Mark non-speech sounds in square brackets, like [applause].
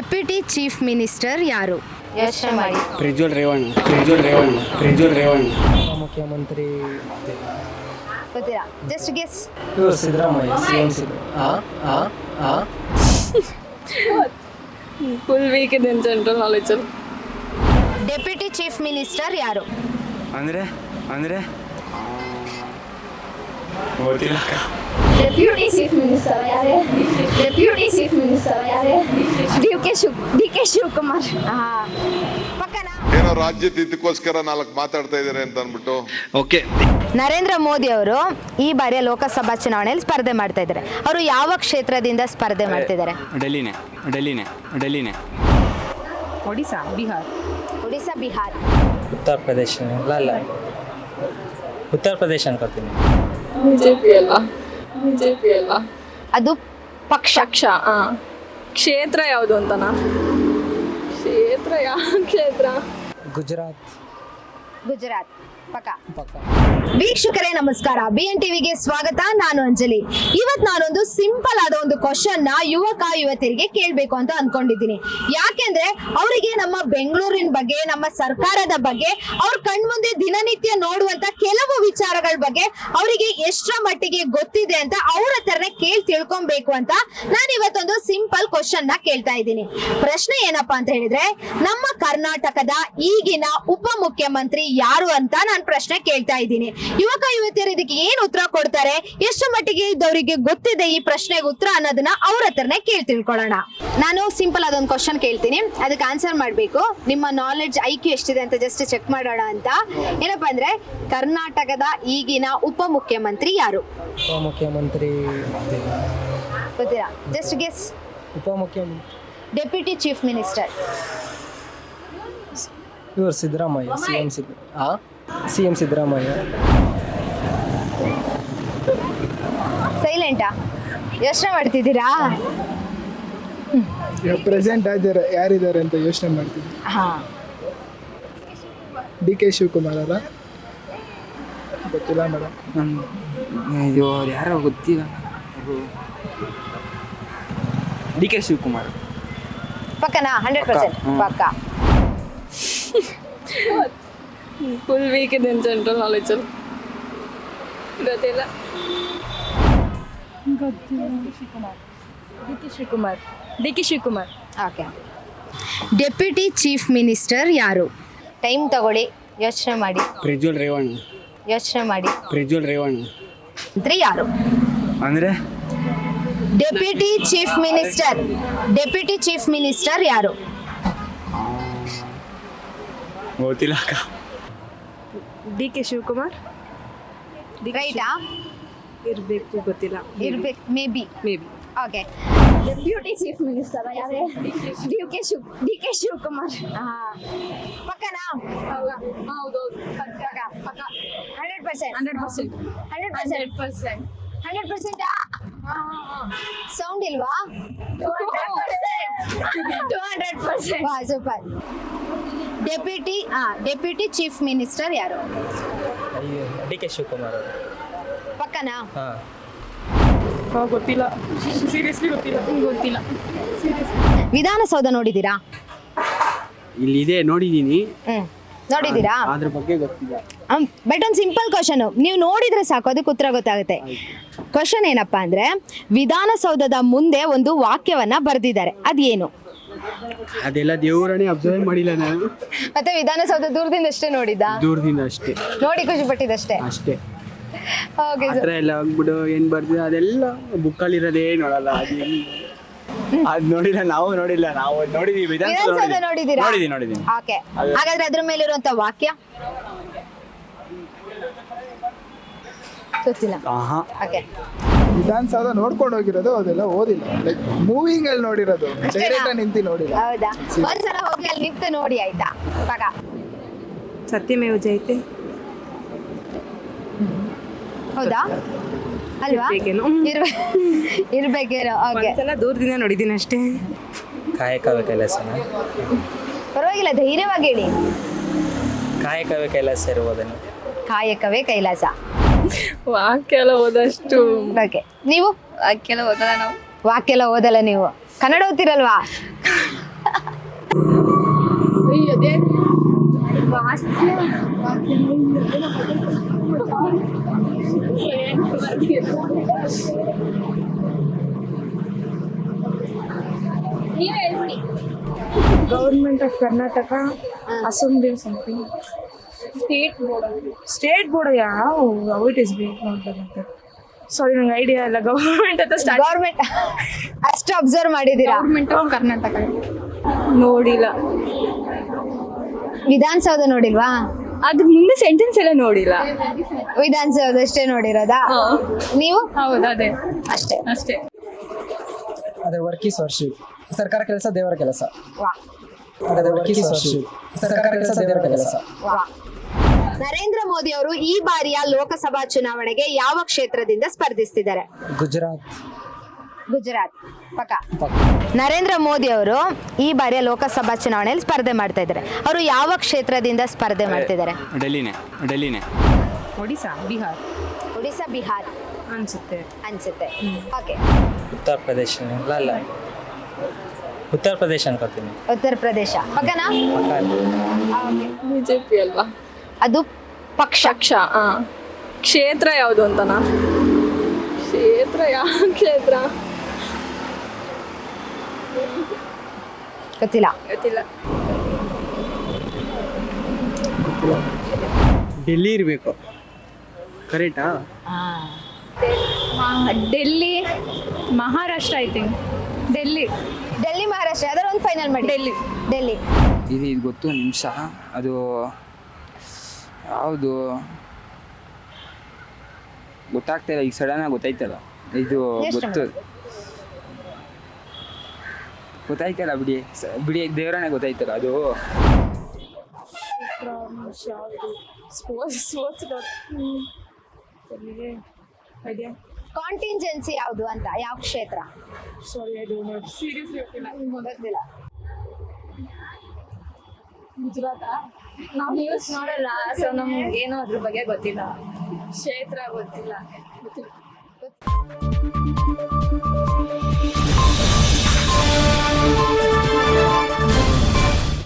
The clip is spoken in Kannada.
ಡೆಪ್ಯೂಟಿ ಚೀಫ್ ಮಿನಿಸ್ಟರ್ ಯಾರು? ಪ್ರಜ್ವಲ್ ರೇವಣ್ಣ ಪ್ರಜ್ವಲ್ ರೇವಣ್ಣ ಪ್ರಜ್ವಲ್ ರೇವಣ್ಣ. ಮುಖ್ಯಮಂತ್ರಿ ಗೊತ್ತಿಲ್ಲ. ಜಸ್ಟ್ ಗೆಸ್ ಇವರು Siddaramaiah C M Siddu full weak ಇದೆ general knowledge deputy chief minister ಯಾರು? ಅಂದ್ರೆ ಅಂದರೆ? ಗೊತ್ತಿಲ್ಲ ಡೆಪ್ಯೂಟಿ ಚೀಫ್ ಮಿನಿಸ್ಟರ್ ಯಾರೇ? ಡೆಪ್ಯೂಟಿ ಚೀಫ್ ಮಿನಿಸ್ಟರ್ ಯಾರೇ? D K Shiv D K Shivakumar ಏನೋ ರಾಜ್ಯದ ಇದಕ್ಕೋಸ್ಕರ ನಾಲ್ಕು ಮಾತಾಡ್ತಾ ಇದ್ದಾರೆ ಅಂತ ಅಂದ್ಬಿಟ್ಟು. ಓಕೆ. ನರೇಂದ್ರ ಮೋದಿ ಅವರು ಈ ಬಾರಿಯ ಲೋಕಸಭಾ ಚುನಾವಣೆಯಲ್ಲಿ ಸ್ಪರ್ಧೆ ಮಾಡ್ತಾ ಇದ್ದಾರೆ. ಅವರು ಯಾವ ಕ್ಷೇತ್ರದಿಂದ ಸ್ಪರ್ಧೆ ಮಾಡ್ತಿದ್ದಾರೆ? ಡೆಲ್ಲಿನೇ ಡೆಲ್ಲಿನೇ ಡೆಲ್ಲಿನೇ. ಒಡಿಸಾ ಬಿಹಾರ್? ಒಡಿಶಾ ಬಿಹಾರ್. ಉತ್ತರ ಪ್ರದೇಶ ಅಲ್ಲ ಅಲ್ಲ. ಉತ್ತರ ಪ್ರದೇಶ ಅನ್ಕೋತೀನಿ. ಬಿ ಜೆ ಪಿ ಅಲ್ಲ ಬಿ ಜೆ ಪಿ ಅಲ್ಲ ಅದು ಪಕ್ಷ. ಪಕ್ಷ ಹಾಂ ಕ್ಷೇತ್ರ ಯಾವುದು ಅಂತನಾ? ಕ್ಷೇತ್ರ ಯಾವ ಕ್ಷೇತ್ರ? ಗುಜರಾತ್. ಗುಜರಾತ್. ಪಕ್ಕ. ವೀಕ್ಷಕರೇ ನಮಸ್ಕಾರ. ಬಿ ಎನ್ ಟಿವಿಗೆ ಸ್ವಾಗತ. ನಾನು ಅಂಜಲಿ. ಇವತ್ ನಾನೊಂದು ಸಿಂಪಲ್ ಆದ ಒಂದು ಕ್ವಶನ್ನ ಯುವಕ ಯುವತಿಯರಿಗೆ ಕೇಳ್ಬೇಕು ಅಂತ ಅನ್ಕೊಂಡಿದ್ದೀನಿ. ಯಾಕೆಂದ್ರೆ ಅವರಿಗೆ ನಮ್ಮ ಬೆಂಗಳೂರಿನ ಬಗ್ಗೆ ನಮ್ಮ ಸರ್ಕಾರದ ಬಗ್ಗೆ ಅವ್ರ ಕಣ್ಮುಂದೆ ದಿನನಿತ್ಯ ನೋಡುವಂತ ಕೆಲವು ವಿಚಾರಗಳ ಬಗ್ಗೆ ಅವರಿಗೆ ಎಷ್ಟರ ಮಟ್ಟಿಗೆ ಗೊತ್ತಿದೆ ಅಂತ ಅವ್ರ ಹತ್ರನೇ ಕೇಳಿ ತಿಳ್ಕೊಬೇಕು ಅಂತ ನಾನು ಇವತ್ತೊಂದು ಸಿಂಪಲ್ ಕ್ವಶನ್ನ ಕೇಳ್ತಾ ಇದ್ದೀನಿ. ಪ್ರಶ್ನೆ ಏನಪ್ಪಾ ಅಂತ ಹೇಳಿದ್ರೆ ನಮ್ಮ ಕರ್ನಾಟಕದ ಈಗಿನ ಉಪ ಮುಖ್ಯಮಂತ್ರಿ ಯಾರು ಅಂತ ನಾನು ಪ್ರಶ್ನೆ ಕೇಳ್ತಾ ಇದ್ದೀನಿ. ಯುವಕ ಯುವತಿಯರು ಇದಕ್ಕೆ ಏನ್ ಉತ್ತರ ಕೊಡ್ತಾರೆ? ಎಷ್ಟು ಮಟ್ಟಿಗೆ ಇದ್ದವರಿಗೆ ಗೊತ್ತಿದೆ ಈ ಪ್ರಶ್ನೆಗೆ ಉತ್ತರ ಅನ್ನೋದನ್ನ ಅವ್ರ ಹತ್ರನೇ ಕೇಳಿ ತಿಳ್ಕೊಳ್ಳೋಣ. ನಾನು ಸಿಂಪಲ್ ಅದೊಂದು ಕ್ವಶನ್ ಕೇಳ್ತೀನಿ. ಅದಕ್ಕೆ ಆನ್ಸರ್ ಮಾಡಬೇಕು. ನಿಮ್ಮ ನಾಲೆಡ್ಜ್ ಐ ಕ್ಯೂ ಎಷ್ಟಿದೆ ಅಂತ ಜಸ್ಟ್ ಚೆಕ್ ಮಾಡೋಣ ಅಂತ. ಏನಪ್ಪಾ ಅಂದ್ರೆ ಕರ್ನಾಟಕದ ಈಗಿನ ಉಪ ಮುಖ್ಯಮಂತ್ರಿ ಯಾರು? ಉಪಮುಖ್ಯಮಂತ್ರಿ ಗೊತ್ತಿಲ್ಲ. ಜಸ್ಟ್ ಗೆಸ್ ಉಪಮುಖ್ಯಮಂತ್ರಿ. ಡೆಪ್ಯೂಟಿ ಚೀಫ್ ಮಿನಿಸ್ಟರ್ ಇವರು Siddaramaiah C M Siddu C M Siddaramaiah. ಸೈಲೆಂಟಾ ಯೋಚನೆ ಮಾಡ್ತಿದ್ದೀರಾ? ಪ್ರೆಸೆಂಟ್ ಆಗಿದ್ದಾರೆ. ಯಾರಿದ್ದಾರೆ ಅಂತ ಯೋಚನೆ ಮಾಡ್ತೀವಿ ಹಾ. ಡಿ ಕೆ ಶಿವಕುಮಾರ್ ಅವರ? ಗೊತ್ತಿಲ್ಲ ಮೇಡಮ್. ಇದು ಯಾರೋ ಗೊತ್ತಿಲ್ಲ. D K Shivakumar. ಪಕ್ಕನಾ? Hundred percent. ಪಕ್ಕ. ಫುಲ್ ವೀಕ್ ಇದೆ ಜನರಲ್ ನಾಲೆಜಲ್ಲಿ ಗೊತ್ತಿಲ್ಲ. D K Shivakumar. D K Shivakumar. Okay. Deputy chief minister ಯಾರು? ಟೈಮ್ ತಗೊಳ್ಳಿ ಯೋಚನೆ ಮಾಡಿ. ಪ್ರಜ್ವಲ್ ರೇವಣ್ಣ. ಯೋಚನೆ ಮಾಡಿ. ಪ್ರಜ್ವಲ್ ರೇವಣ್ಣ. ಅಂದ್ರೆ ಯಾರು? ಅಂದ್ರೆ? Deputy chief minister. Deputy chief minister ಯಾರು? ಗೊತ್ತಿಲ್ಲ ಅಕ್ಕ ಡಿ ಕೆ ಶಿವಕುಮಾರ್ ರೈಟಾ ಇರಬೇಕು ಗೊತ್ತಿಲ್ಲ. ಇರ್ಬೇಕು maybe maybe okay deputy chief minister ಯಾರೇ? D K Shiv D K Shivakumar. ಪಕ್ಕನಾ? ಹೌದು? Hundred percent hundred percent hundred percent percent hundred percent sound ಇಲ್ವಾ? ಸೂಪರ್ ಡೆಪ್ಯೂಟಿ ಹಾ ಡೆಪ್ಯೂಟಿ ಚೀಫ್ ಮಿನಿಸ್ಟರ್ ಯಾರು? ಡಿ ಕೆ ಶಿವಕುಮಾರ್ ಅವರು. ಪಕ್ಕನಾ? ಹಾಂ. ಗೊತ್ತಿಲ್ಲ. ಸೀರಿಯಸ್ಲಿ ಗೊತ್ತಿಲ್ಲ. ಗೊತ್ತಿಲ್ಲ. ವಿಧಾನಸೌಧ ನೋಡಿದ್ದೀರಾ? ಇಲ್ಲಿದೆ ನೋಡಿದ್ದೀನಿ. ಹ್ಮ್. ನೋಡಿದ್ದೀರಾ? ಅದ್ರ ಬಗ್ಗೆ ಗೊತ್ತಿಲ್ಲ. ಬಟ್ ಒಂದು ಸಿಂಪಲ್ ಕ್ವಶನ್ ನೀವು ನೋಡಿದ್ರೆ ಸಾಕು ಅದಕ್ಕೆ ಉತ್ತರ ಗೊತ್ತಾಗುತ್ತೆ. ಕ್ವಶನ್ ಏನಪ್ಪಾ ಅಂದ್ರೆ ವಿಧಾನಸೌಧದ ಮುಂದೆ ಒಂದು ವಾಕ್ಯವನ್ನ ಬರೆದಿದ್ದಾರೆ. ಅದೇನು? ಅದೆಲ್ಲ ದೇವರನ್ನೇ ಅಬ್ಸರ್ವ್ ಮಾಡಿಲ್ಲ ನಾನು. ಮತ್ತೆ ವಿಧಾನಸೌಧ ದೂರದಿಂದ ಅಷ್ಟೇ ನೋಡಿದ್ದ? ದೂರದಿಂದ ಅಷ್ಟೇ. ನೋಡಿ ಖುಷಿ ಪಟ್ಟಿದ್ದಷ್ಟೇ ಅಷ್ಟೇ. ಓಕೆ ಆ ಥರ ಎಲ್ಲ ಹೋಗ್ಬಿಡು ಏನು ಬರ್ದಿದೆ ಅದೆಲ್ಲ ಬುಕ್ಕಲ್ಲಿರೋದೇ ನೋಡಲ್ಲ ಅದು ಅದು ನೋಡಿಲ್ಲ ನಾವು ನೋಡಿಲ್ಲ ನಾವು ನೋಡಿದೀವಿ ವಿಧಾನಸೌಧ ವಿಧಾನಸೌಧ ನೋಡಿದ್ದೀರಾ ನೋಡಿದೀನಿ ನೋಡಿದೀನಿ ಓಕೆ. ಹಾಗಾದ್ರೆ ಅದ್ರ ಮೇಲಿರುವಂತ ವಾಕ್ಯ? ಗೊತ್ತಿಲ್ಲ ಆಹಾ. ಓಕೆ. ವಿಧಾನಸೌಧ ನೋಡ್ಕೊಂಡು ಹೋಗಿರೋದು ಅದೆಲ್ಲ ಓದಿಲ್ಲ. ಲೈಕ್ ಮೂವಿಂಗಲ್ಲಿ ನೋಡಿರೋದು. ಡೈರೆಕ್ಟ್ ನಿಂತು ನೋಡಿಲ್ಲ. ಹೌದಾ? ಒಂದ್ಸಲ ಹೋಗಿ ಅಲ್ಲಿ ನಿಂತು ನೋಡಿ ಆಯ್ತಾ? ಪಗ. ಸತ್ಯಮೇವ ಜಯತೆ. ಹೌದಾ? ಅಲ್ವಾ? ಇರ್ಬೇಕೇನೋ. ಇರ್ಬೇ- [laughs] ಇರ್ಬೇಕೇನೋ ಓಕೆ ಒಂದ್ಸಲ ದೂರದಿಂದ ನೋಡಿದ್ದೀನಿ ಅಷ್ಟೇ. ಕಾಯಕವೇ ಕೈಲಾಸನ ಪರವಾಗಿಲ್ಲ ಧೈರ್ಯವಾಗಿ ಹೇಳಿ. ಕಾಯಕವೇ ಕೈಲಾಸ ಇರುವುದನ್ನು. ಕಾಯಕವೇ ಕೈಲಾಸ. ವಾಕ್ಯ ಎಲ್ಲ ಓದಷ್ಟು. ಓಕೆ ನೀವು? ವಾಕ್ಯ ಓದಲ್ಲ ನಾವು? ವಾಕ್ಯ ಎಲ್ಲ ಓದಲ್ಲ ನೀವು. Kannada ಓದ್ತಿರಲ್ವಾ? Government of Karnataka assembly something state board state board ಯಾವ ಹೌ ಇಟ್ ಇಸ್ ಬೇಕು ನೋಡ್ಬೇಕಂತ ಸಾರಿ ನಂಗೆ ಐಡಿಯಾ ಇಲ್ಲ. ಗೌರ್ಮೆಂಟ್ ಅಂತ ಸ್ಟಾರ್ಟ್ ಗೌರ್ಮೆಂಟ್ ಅಷ್ಟು ಅಬ್ಸರ್ವ್ ಮಾಡಿದ್ದೀರಾ? ಗೌರ್ಮೆಂಟ್ ಆಫ್ ಕರ್ನಾಟಕ ನೋಡಿಲ್ಲ. ವಿಧಾನಸೌಧ ನೋಡಿಲ್ವಾ? ಅದ್ರ ಮುಂದೆ ಸೆಂಟೆನ್ಸ್ ಎಲ್ಲ ನೋಡಿಲ್ಲ. ವಿಧಾನಸೌಧಷ್ಟೇ ನೋಡಿರೋದ? ನೋಡಿರೋದಾ ನೀವು? ಹೌದು ಅದೇ. ಅಷ್ಟೇ. ಅಷ್ಟೇ. ಅದೇ ವರ್ಕ್ ಈಸ್ ವರ್ಷಿಪ್ ಸರ್ಕಾರ ಕೆಲಸ ದೇವರ ಕೆಲಸ. ವಾ. ಅದೇ ವರ್ಕ್ ಈಸ್ ವರ್ಷಿಪ್ ಸರ್ಕಾರ ಕೆಲಸ ದೇವರ ಕೆಲಸ. ನರೇಂದ್ರ ಮೋದಿ ಅವರು ಈ ಬಾರಿಯ ಲೋಕಸಭಾ ಚುನಾವಣೆಗೆ ಯಾವ ಕ್ಷೇತ್ರದಿಂದ ಸ್ಪರ್ಧಿಸ್ತಿದ್ದಾರೆ? ಗುಜರಾತ್. ಗುಜರಾತ್. ಪಕ್ಕ. ನರೇಂದ್ರ ಮೋದಿ ಅವರು ಈ ಬಾರಿಯ ಲೋಕಸಭಾ ಚುನಾವಣೆಯಲ್ಲಿ ಸ್ಪರ್ಧೆ ಮಾಡ್ತಾ ಇದ್ದಾರೆ. ಅವರು ಯಾವ ಕ್ಷೇತ್ರದಿಂದ ಸ್ಪರ್ಧೆ ಮಾಡ್ತಿದ್ದಾರೆ? ಡೆಲ್ಲಿನೇ ಡೆಲ್ಲಿನೇ. ಒಡಿಸಾ ಬಿಹಾರ್. ಒಡಿಶಾ ಬಿಹಾರ್. ಅನ್ಸುತ್ತೆ. ಅನ್ಸುತ್ತೆ. ಓಕೆ. ಉತ್ತರ ಪ್ರದೇಶ ಅಲ್ಲ ಉತ್ತರ ಪ್ರದೇಶ ಅನ್ಕೋತೀನಿ. ಉತ್ತರ ಪ್ರದೇಶ. ಪಕ್ಕನಾ? ಪಕ್ಕ ಬಿಜೆಪಿ ಅಲ್ವಾ? ಅದು ಪಕ್ಷ. ಪಕ್ಷ ಆ. ಕ್ಷೇತ್ರ ಯಾವುದು ಅಂತನಾ? ಕ್ಷೇತ್ರ ಯಾವ ಕ್ಷೇತ್ರ? ಗೊತ್ತಿಲ್ಲ. ಗೊತ್ತಿಲ್ಲ. ಡೆಲ್ಲಿ ಇರಬೇಕು. ಕರೆಕ್ಟಾ? Delhi Maharashtra I think Delhi. Delhi Maharashtra. ಅದರ ಒಂದು ಫೈನಲ್ ಮಾಡಿ. ಡೆಲ್ಲಿ. ಡೆಲ್ಲಿ. ಇದು ಇದು ಗೊತ್ತು ನಿಮಿಷ. ಅದು ಯಾವುದು? ಗೊತ್ತಾಗ್ತಾ ಇಲ್ಲ ಈಗ ಸಡನ್ ಆಗಿ ಗೊತ್ತಾಯ್ತಲ್ಲ. ಇದು ಗೊತ್ತು. ಗೊತ್ತಾಯ್ತಲ್ಲ ಬಿಡಿ. ಸ- ಬಿಡಿ ದೇವರನೇ ಗೊತ್ತಾಯ್ತಲ್ಲ ಅದು. ಸ್ಪೋರ್ಟ್ಸ್ ಸ್ಪೋರ್ಟ್ಸ್ ಐಡಿಯಾ ಕಾಂಟಿಂಜೆನ್ಸಿ ಯಾವುದು ಅಂತ? ಯಾವ ಕ್ಷೇತ್ರ? Sorry I don't know seriously ಗೊತ್ತಿಲ್ಲ. ನಾವು ನ್ಯೂಸ್ ನೋಡಲ್ಲ ಸೊ ನಮ್ಗೆ ಏನೋ ಅದ್ರ ಬಗ್ಗೆ ಗೊತ್ತಿಲ್ಲ. ಕ್ಷೇತ್ರ ಗೊತ್ತಿಲ್ಲ. ಗೊತ್ತಿಲ್ಲ.